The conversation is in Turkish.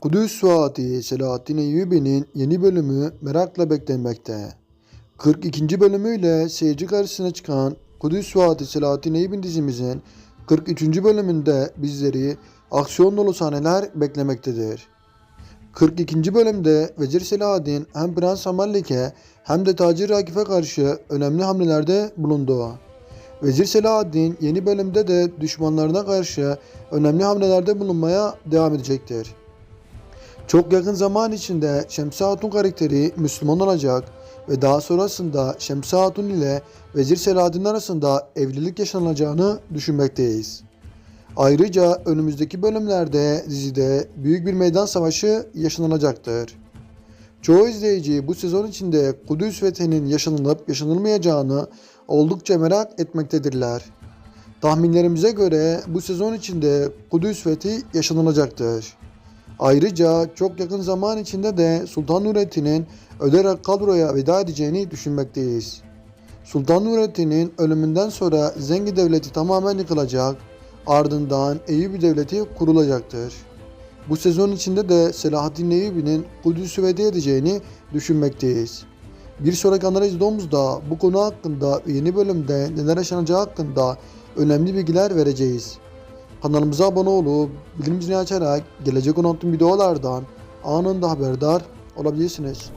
Kudüs Fatih Selahaddin Eyyubi'nin yeni bölümü merakla beklenmekte. 42. bölümüyle seyirci karşısına çıkan Kudüs Fatih Selahaddin Eyyubi dizimizin 43. bölümünde bizleri aksiyon dolu sahneler beklemektedir. 42. bölümde Vezir Selahaddin hem Prens Hamallik'e hem de Tacir Rakif'e karşı önemli hamlelerde bulundu. Vezir Selahaddin yeni bölümde de düşmanlarına karşı önemli hamlelerde bulunmaya devam edecektir. Çok yakın zaman içinde Şemsi Hatun karakteri Müslüman olacak ve daha sonrasında Şemsi Hatun ile Vezir Selahaddin arasında evlilik yaşanacağını düşünmekteyiz. Ayrıca önümüzdeki bölümlerde dizide büyük bir meydan savaşı yaşanacaktır. Çoğu izleyici bu sezon içinde Kudüs fethinin yaşanılıp yaşanılmayacağını oldukça merak etmektedirler. Tahminlerimize göre bu sezon içinde Kudüs fethi yaşanılacaktır. Ayrıca çok yakın zaman içinde de Sultan Nurettin'in öderek kadroya veda edeceğini düşünmekteyiz. Sultan Nurettin'in ölümünden sonra Zengi Devleti tamamen yıkılacak, ardından Eyyubi Devleti kurulacaktır. Bu sezon içinde de Selahaddin Eyyubi'nin Kudüs'ü veda edeceğini düşünmekteyiz. Bir sonraki analiz videomuzda bu konu hakkında yeni bölümde neler yaşanacağı hakkında önemli bilgiler vereceğiz. Kanalımıza abone olup bildirim zilini açarak gelecek tüm videolardan anında haberdar olabilirsiniz.